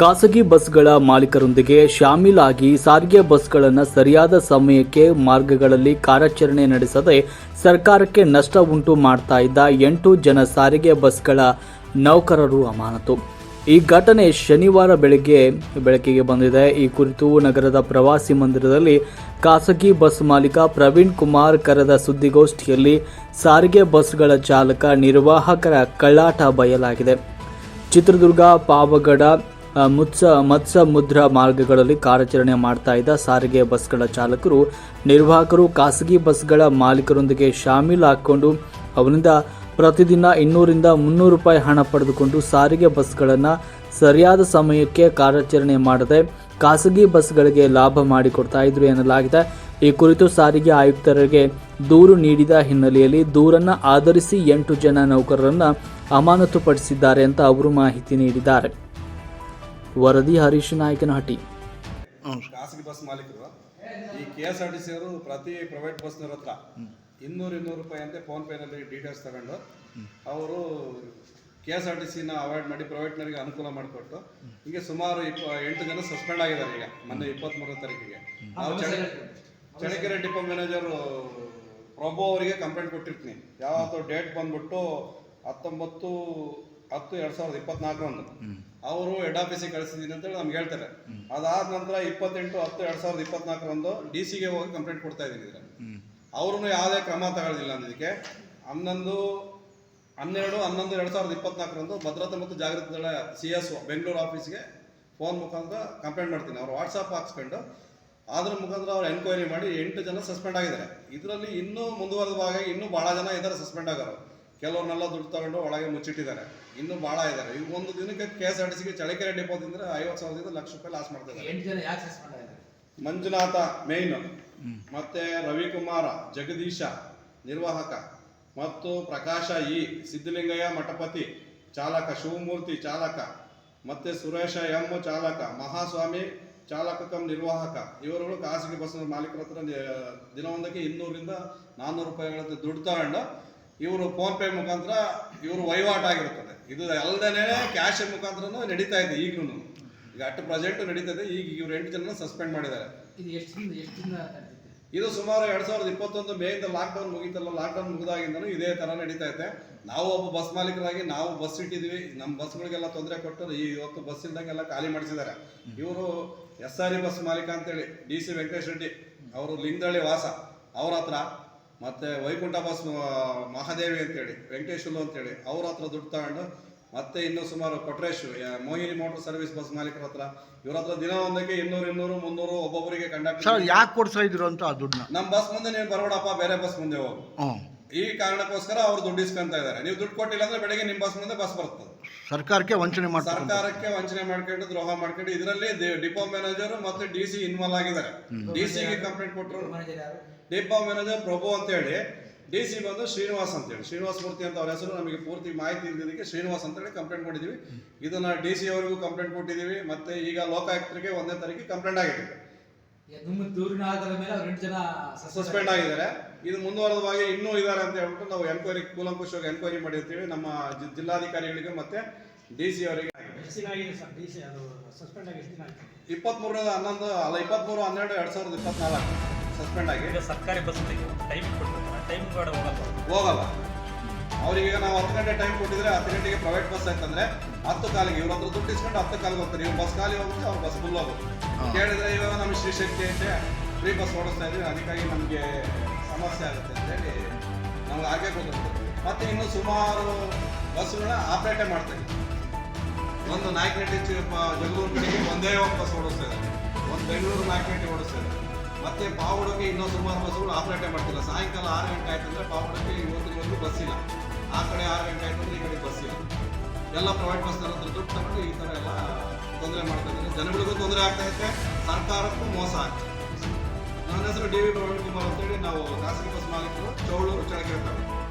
ಖಾಸಗಿ ಬಸ್ಗಳ ಮಾಲೀಕರೊಂದಿಗೆ ಶಾಮೀಲಾಗಿ ಸಾರಿಗೆ ಬಸ್ಗಳನ್ನು ಸರಿಯಾದ ಸಮಯಕ್ಕೆ ಮಾರ್ಗಗಳಲ್ಲಿ ಕಾರ್ಯಾಚರಣೆ ನಡೆಸದೆ ಸರ್ಕಾರಕ್ಕೆ ನಷ್ಟ ಉಂಟು ಮಾಡ್ತಾ ಇದ್ದ ಎಂಟು ಜನ ಸಾರಿಗೆ ಬಸ್ಗಳ ನೌಕರರು ಅಮಾನತು. ಈ ಘಟನೆ ಶನಿವಾರ ಬೆಳಗ್ಗೆ ಬೆಳಕಿಗೆ ಬಂದಿದೆ. ಈ ಕುರಿತು ನಗರದ ಪ್ರವಾಸಿ ಮಂದಿರದಲ್ಲಿ ಖಾಸಗಿ ಬಸ್ ಮಾಲೀಕ ಪ್ರವೀಣ್ ಕುಮಾರ್ ಕರೆದ ಸುದ್ದಿಗೋಷ್ಠಿಯಲ್ಲಿ ಸಾರಿಗೆ ಬಸ್ಗಳ ಚಾಲಕ ನಿರ್ವಾಹಕರ ಕಳ್ಳಾಟ ಬಯಲಾಗಿದೆ. ಚಿತ್ರದುರ್ಗ, ಪಾವಗಡ ಮುತ್ಸ, ಮತ್ಸ ಮುದ್ರ ಮಾರ್ಗಗಳಲ್ಲಿ ಕಾರ್ಯಾಚರಣೆ ಮಾಡ್ತಾ ಇದ್ದ ಸಾರಿಗೆ ಬಸ್ಗಳ ಚಾಲಕರು, ನಿರ್ವಾಹಕರು, ಖಾಸಗಿ ಬಸ್ಗಳ ಮಾಲೀಕರೊಂದಿಗೆ ಶಾಮೀಲು ಹಾಕ್ಕೊಂಡು ಅವರಿಂದ ಪ್ರತಿದಿನ ಇನ್ನೂರಿಂದ ಮುನ್ನೂರು ರೂಪಾಯಿ ಹಣ ಪಡೆದುಕೊಂಡು ಸಾರಿಗೆ ಬಸ್ಗಳನ್ನು ಸರಿಯಾದ ಸಮಯಕ್ಕೆ ಕಾರ್ಯಾಚರಣೆ ಮಾಡದೆ ಖಾಸಗಿ ಬಸ್ಗಳಿಗೆ ಲಾಭ ಮಾಡಿಕೊಡ್ತಾ ಇದ್ರು ಎನ್ನಲಾಗಿದೆ. ಈ ಕುರಿತು ಸಾರಿಗೆ ಆಯುಕ್ತರಿಗೆ ದೂರು ನೀಡಿದ ಹಿನ್ನೆಲೆಯಲ್ಲಿ ದೂರನ್ನ ಆಧರಿಸಿ ಎಂಟು ಜನ ನೌಕರರನ್ನ ಅಮಾನತುಪಡಿಸಿದ್ದಾರೆ ಅಂತ ಅವರು ಮಾಹಿತಿ ನೀಡಿದ್ದಾರೆ. ವರದಿ ಹರೀಶ್ ನಾಯಕನಹಟ್ಟಿ. ಖಾಸಗಿ ಬಸ್ ಮಾಲೀಕರು ಈ K S R T C ಅವರು ಪ್ರತಿ ಪ್ರೈವೇಟ್ ಬಸ್ನವ್ರ ಹತ್ರ ಇನ್ನೂರು ಇನ್ನೂರು ರೂಪಾಯಿ ಅಂತೆ ಫೋನ್ ಪೇನಲ್ಲಿ ಡೀಟೇಲ್ಸ್ ತಗೊಂಡು ಅವರು ಕೆ ಎಸ್ ಆರ್ ಟಿ ಸಿನ ಅವಾಯ್ಡ್ ಮಾಡಿ ಪ್ರೈವೇಟ್ನವರಿಗೆ ಅನುಕೂಲ ಮಾಡಿಕೊಟ್ಟು ಹೀಗೆ ಸುಮಾರು ಇಪ್ಪ ಎಂಟು ಜನ ಸಸ್ಪೆಂಡ್ ಆಗಿದ್ದಾರೆ ಈಗ ಮೊನ್ನೆ ಇಪ್ಪತ್ತ್ಮೂರನೇ ತಾರೀಕಿಗೆ. ನಾವು ಚಳಿ ಚಳ್ಳಕೆರೆ ಡಿಪೋ ಮ್ಯಾನೇಜರ್ ಪ್ರಭು ಅವರಿಗೆ ಕಂಪ್ಲೇಂಟ್ ಕೊಟ್ಟಿರ್ತೀನಿ. ಯಾವತ್ತೋ ಡೇಟ್ ಬಂದ್ಬಿಟ್ಟು ಹತ್ತೊಂಬತ್ತು ಹತ್ತು ಎರಡು ಸಾವಿರದ ಇಪ್ಪತ್ನಾಲ್ಕರಂದು. ಅವರು ಹೆಡ್ ಆಫೀಸಿಗೆ ಕಳಿಸಿದ್ದೀನಿ ಅಂತೇಳಿ ನಮ್ಗೆ ಹೇಳ್ತಾರೆ. ಅದಾದ ನಂತರ ಇಪ್ಪತ್ತೆಂಟು ಹತ್ತು ಎರಡ್ ಸಾವಿರದ ಇಪ್ಪತ್ನಾಲ್ಕರಂದು ಡಿ ಸಿಗೆ ಹೋಗಿ ಕಂಪ್ಲೇಂಟ್ ಕೊಡ್ತಾ ಇದ್ದೀನಿ ಇದ್ರೆ ಅವರು ಯಾವುದೇ ಕ್ರಮ ತಗೊಳ್ಳಿಲ್ಲ ಅನ್ನೋದಕ್ಕೆ ಹನ್ನೊಂದು ಹನ್ನೆರಡು ಹನ್ನೊಂದು ಎರಡ್ ಸಾವಿರದ ಇಪ್ಪತ್ನಾಲ್ಕರಂದು ಭದ್ರತೆ ಮತ್ತು ಜಾಗೃತಿ ದಳ ಸಿ ಎಸ್ ಬೆಂಗಳೂರು ಆಫೀಸ್ಗೆ ಫೋನ್ ಮುಖಾಂತರ ಕಂಪ್ಲೇಂಟ್ ಮಾಡ್ತೀನಿ. ಅವ್ರು ವಾಟ್ಸಪ್ ಹಾಕ್ಸ್ಕೊಂಡು ಅದ್ರ ಮುಖಾಂತರ ಅವ್ರು ಎನ್ಕ್ವೈರಿ ಮಾಡಿ ಎಂಟು ಜನ ಸಸ್ಪೆಂಡ್ ಆಗಿದ್ದಾರೆ. ಇದರಲ್ಲಿ ಇನ್ನೂ ಮುಂದುವರೆದ ಭಾಗ ಇನ್ನೂ ಭಾಳ ಜನ ಇದ್ದಾರೆ ಸಸ್ಪೆಂಡ್ ಆಗೋರು. ಕೆಲವ್ರನ್ನೆಲ್ಲ ದುಡ್ಡು ತಗೊಂಡು ಒಳಗೆ ಮುಚ್ಚಿಟ್ಟಿದ್ದಾರೆ. ಇನ್ನೂ ಭಾಳ ಇದ್ದಾರೆ. ಈಗ ಒಂದು ದಿನಕ್ಕೆ ಕೆ ಎಸ್ ಆರ್ ಟಿ ಸಿಗೆ ಚಳ್ಳಕೆರೆ ಡಿಪೋದಿಂದ ಐವತ್ತು ಸಾವಿರದಿಂದ ಲಕ್ಷ ರೂಪಾಯಿ ಲಾಸ್ ಮಾಡ್ತಾ ಇದ್ದಾರೆ. ಎಂಟು ಜನ ಯಾಕೆ ಸಸ್ಪೆಂಡ್ ಆಗಿದ್ದಾರೆ? ಮಂಜುನಾಥ ಮೇಯ್ನ್ ಮತ್ತೆ ರವಿಕುಮಾರ ಜಗದೀಶ ನಿರ್ವಾಹಕ ಮತ್ತು ಪ್ರಕಾಶ ಇ ಸಿದ್ದಲಿಂಗಯ್ಯ ಮಠಪತಿ ಚಾಲಕ ಶಿವಮೂರ್ತಿ ಚಾಲಕ ಮತ್ತೆ ಸುರೇಶ ಎಂ ಚಾಲಕ ಮಹಾಸ್ವಾಮಿ ಚಾಲಕ ಕಂ ನಿರ್ವಾಹಕ ಇವರುಗಳು ಖಾಸಗಿ ಬಸ್ ಮಾಲೀಕರ ಹತ್ರ ದಿನವೊಂದಕ್ಕೆ ಇನ್ನೂರಿಂದ ನಾನ್ನೂರು ರೂಪಾಯಿಗಳ ದುಡ್ಡು ತಗೊಂಡು ಇವರು ಫೋನ್ ಪೇ ಮುಖಾಂತರ ಇವರು ವಹಿವಾಟಾಗಿರುತ್ತದೆ ಇದು ಅಲ್ಲದೇ ಕ್ಯಾಶ್ ಮುಖಾಂತರ ನಡೀತಾ ಇದೆ ಈಗಲೂ ಈಗ ಅಟ್ ಪ್ರೆಸೆಂಟ್ ನಡೀತಾ ಇದೆ ಈಗ ಇವರು ಎಂಟು ಜನ ಸಸ್ಪೆಂಡ್ ಮಾಡಿದ್ದಾರೆ. ಇದು ಸುಮಾರು ಎರಡ್ ಸಾವಿರದ ಇಪ್ಪತ್ತೊಂದು ಮೇಯಿಂದ ಲಾಕ್ಡೌನ್ ಮುಗೀತಲ್ಲ ಲಾಕ್ಡೌನ್ ಮುಗಿದಾಗಿಂದನೂ ಇದೇ ತರ ನಡೀತಾ ಇದೆ. ನಾವು ಒಬ್ಬ ಬಸ್ ಮಾಲೀಕರಾಗಿ ನಾವು ಬಸ್ ಇಟ್ಟಿದ್ವಿ ನಮ್ಮ ಬಸ್ಗಳಿಗೆಲ್ಲ ತೊಂದರೆ ಕೊಟ್ಟು ಈ ಇವತ್ತು ಬಸ್ ಇಲ್ದಂಗೆಲ್ಲ ಖಾಲಿ ಮಾಡಿಸಿದ್ದಾರೆ. ಇವರು ಎಸ್ ಆರ್ ಇ ಬಸ್ ಮಾಲೀಕ ಅಂತೇಳಿ ಡಿ ಸಿ ವೆಂಕಟೇಶ್ ರೆಡ್ಡಿ ಅವರು ಲಿಂಗದಳ್ಳಿ ವಾಸ ಅವ್ರ ಹತ್ರ ಮತ್ತೆ ವೈಕುಂಠ ಬಸ್ ಆ, ಮಹಾದೇವಿ ಅಂತೇಳಿ ವೆಂಕಟೇಶ್ವಲು ಅಂತೇಳಿ ಅವ್ರ ಹತ್ರ ದುಡ್ಡು ತಗೊಂಡು ಮತ್ತೆ ಇನ್ನು ಸುಮಾರು Kotresh Mohini motor service bus ಮಾಲೀಕರ ಹತ್ರ. ಇವ್ರ ಹತ್ರ ದಿನ ಒಂದಕ್ಕೆ ಇನ್ನೂರು ಇನ್ನೂರು ಮುನ್ನೂರು ಒಬ್ಬೊಬ್ಬರಿಗೆ ಕಂಡಕ್ಟರ್ ಯಾಕೆ ಕೊಡ್ತಾ ಇದ್ರು ಅಂತ ಆ ದುಡ್ಡನ್ನ? ನಮ್ಮ ಬಸ್ ಮುಂದೆ ನೀವು ಬರಬೇಡಪ್ಪ ಬೇರೆ ಬಸ್ ಮುಂದೆ ಹೋಗು. ಈ ಕಾರಣಕ್ಕೋಸ್ಕರ ಅವ್ರು ದುಡ್ಡು ಇಸ್ಕೊಂತ ಇದ್ದಾರೆ. ನೀವು ದುಡ್ಡು ಕೊಟ್ಟಿಲ್ಲ ಅಂದ್ರೆ ಬೆಳಗ್ಗೆ ನಿಮ್ಮ ಬಸ್ ಮುಂದೆ ಬಸ್ ಬರ್ತದೆ. ಸರ್ಕಾರಕ್ಕೆ ವಂಚನೆ ಮಾಡ್ತಾರೆ ಸರ್ಕಾರಕ್ಕೆ ವಂಚನೆ ಮಾಡ್ಕೊಂಡು ದ್ರೋಹ ಮಾಡ್ಕೊಂಡು ಇದರಲ್ಲಿ ಡಿಪೋ ಮ್ಯಾನೇಜರ್ ಮತ್ತೆ ಡಿ ಸಿ ಇನ್ವಾಲ್ವ್ ಆಗಿದ್ದಾರೆ. ಡಿ ಸಿಗೆ ಕಂಪ್ಲೇಂಟ್ ಕೊಟ್ಟರು ಡಿಪೋ ಮ್ಯಾನೇಜರ್ ಪ್ರಭು ಅಂತ ಹೇಳಿ ಡಿ ಸಿ ಬಂದು ಶ್ರೀನಿವಾಸ್ ಅಂತ ಹೇಳಿ. ಶ್ರೀನಿವಾಸ್ ಮೂರ್ತಿ ಅಂತ ಅವ್ರ ಹೆಸರು ನಮಗೆ ಪೂರ್ತಿ ಮಾಹಿತಿ ಇಲ್ಲದಕ್ಕೆ ಶ್ರೀನಿವಾಸ್ ಅಂತ ಹೇಳಿ ಕಂಪ್ಲೇಂಟ್ ಮಾಡಿದೀವಿ ಇದನ್ನ ಡಿ ಸಿ ಅವರಿಗೂ ಕಂಪ್ಲೇಂಟ್ ಕೊಟ್ಟಿದ್ದೀವಿ. ಮತ್ತೆ ಈಗ ಲೋಕಾಯುಕ್ತರಿಗೆ ಒಂದನೇ ತಾರೀಕಿಗೆ ಕಂಪ್ಲೇಂಟ್ ಆಗಿದೆ. ನಿಮ್ಮ ದೂರಿನ ಆಧಾರದ ಮೇಲೆ ಅವ್ರು ಎಂಟು ಜನ ಸಸ್ಪೆಂಡ್ ಆಗಿದ್ದಾರೆ. ಇದು ಮುಂದುವರೆದವಾಗಿ ಇನ್ನೂ ಇದ್ದಾರೆ ಅಂತ ಹೇಳ್ಬಿಟ್ಟು ನಾವು ಎನ್ಕ್ವೈರಿ ಕೂಲಂಕುಷವಾಗಿ ಎನ್ಕ್ವೈರಿ ಮಾಡಿರ್ತೀವಿ ನಮ್ಮ ಜಿ- ಜಿಲ್ಲಾಧಿಕಾರಿಗಳಿಗೆ ಮತ್ತೆ ಡಿ ಸಿ ಅವರಿಗೆ. ಇಪ್ಪತ್ಮೂರು ಹನ್ನೊಂದು ಅಲ್ಲ ಇಪ್ಪತ್ಮೂರು ಹನ್ನೆರಡು ಎರಡು ಸಾವಿರದ ಇಪ್ಪತ್ನಾಲ್ಕು ಸಸ್ಪೆಂಡ್ ಆಗಿ. ಈಗ ಸರ್ಕಾರಿ ಬಸ್ ಟೈಮ್ ಟೈಮ್ ಹೋಗಲ್ಲ. ಅವ್ರಿಗೆ ನಾವು ಹತ್ತು ಗಂಟೆ ಟೈಮ್ ಕೊಟ್ಟಿದ್ರೆ ಹತ್ತು ಗಂಟೆಗೆ ಪ್ರೈವೇಟ್ ಬಸ್ ಆಯ್ತಂದ್ರೆ ಹತ್ತು ಕಾಲಿಗೆ ಇವ್ರ ಹತ್ರ ದುಡ್ಡು ಇಸ್ಕೊಂಡು ಹತ್ತು ಕಾಲಿಗೆ ಹೋಗ್ತಾರೆ. ಇವ್ರು ಬಸ್ ಖಾಲಿ ಹೋಗುತ್ತೆ ಅವ್ರು ಬಸ್ ಫುಲ್ ಹೋಗುತ್ತೆ. ಕೇಳಿದ್ರೆ ಇವಾಗ ನಮ್ಮ ಶ್ರೀಶಕ್ತಿ ಐತೆ ಫ್ರೀ ಬಸ್ ಓಡಿಸ್ತಾ ಇದ್ವಿ ಅದಕ್ಕಾಗಿ ನಮಗೆ ಸಮಸ್ಯೆ ಆಗುತ್ತೆ ಅಂತೇಳಿ ನಮ್ಗೆ ಹಾಗೆ ಗೊತ್ತಿರುತ್ತೆ ಮತ್ತೆ ಇನ್ನು ಸುಮಾರು ಬಸ್ಗಳನ್ನ ಆಪರೇಟೇ ಮಾಡ್ತಾ ಇದ್ದೀವಿ ಒಂದು ನಾಯಕನಹಟ್ಟಿ ಜಗಳೂರು ಕಡೆಗೆ ಒಂದೇ ಒಂದು ಬಸ್ ಓಡಿಸ್ತಾ ಇದ್ದಾರೆ. ಒಂದು ಬೆಂಗಳೂರು ನಾಯಕನಹಟ್ಟಿ ಓಡಿಸ್ತಾ ಇದ್ದಾರೆ. ಮತ್ತೆ ಪಾವಡಕ್ಕೆ ಇನ್ನೂ ಸುಮಾರು ಬಸ್ಗಳು ಆಪರೇಟೇ ಮಾಡ್ತಿಲ್ಲ. ಸಾಯಂಕಾಲ ಆರು ಗಂಟೆ ಆಯ್ತು ಅಂದ್ರೆ ಪಾವಡಕ್ಕೆ ಇವತ್ತಿನವರೆಗೂ ಬಸ್ ಇಲ್ಲ. ಆ ಕಡೆ ಆರು ಗಂಟೆ ಆಯ್ತು ಈ ಕಡೆ ಬಸ್ ಇಲ್ಲ. ಎಲ್ಲ ಪ್ರೈವೇಟ್ ಬಸ್ ಹತ್ರ ದುಡ್ಡು ತಗೊಂಡು ಈ ಥರ ಎಲ್ಲ ತೊಂದರೆ ಮಾಡ್ತಾ ಇದ್ದಾರೆ. ಜನಗಳಿಗೂ ತೊಂದರೆ ಆಗ್ತಾ ಇದೆ ಸರ್ಕಾರಕ್ಕೂ ಮೋಸ ಆಗ್ತದೆ ಡಿ ವಿ ಪ್ರವೀಣ್ ಕುಮಾರ್ ಅಂತೇಳಿ ನಾವು ಖಾಸಗಿ ಬಸ್ ಮಾಲೀಕರು ಚೌಳೂರು ಚಳಕೆರೆ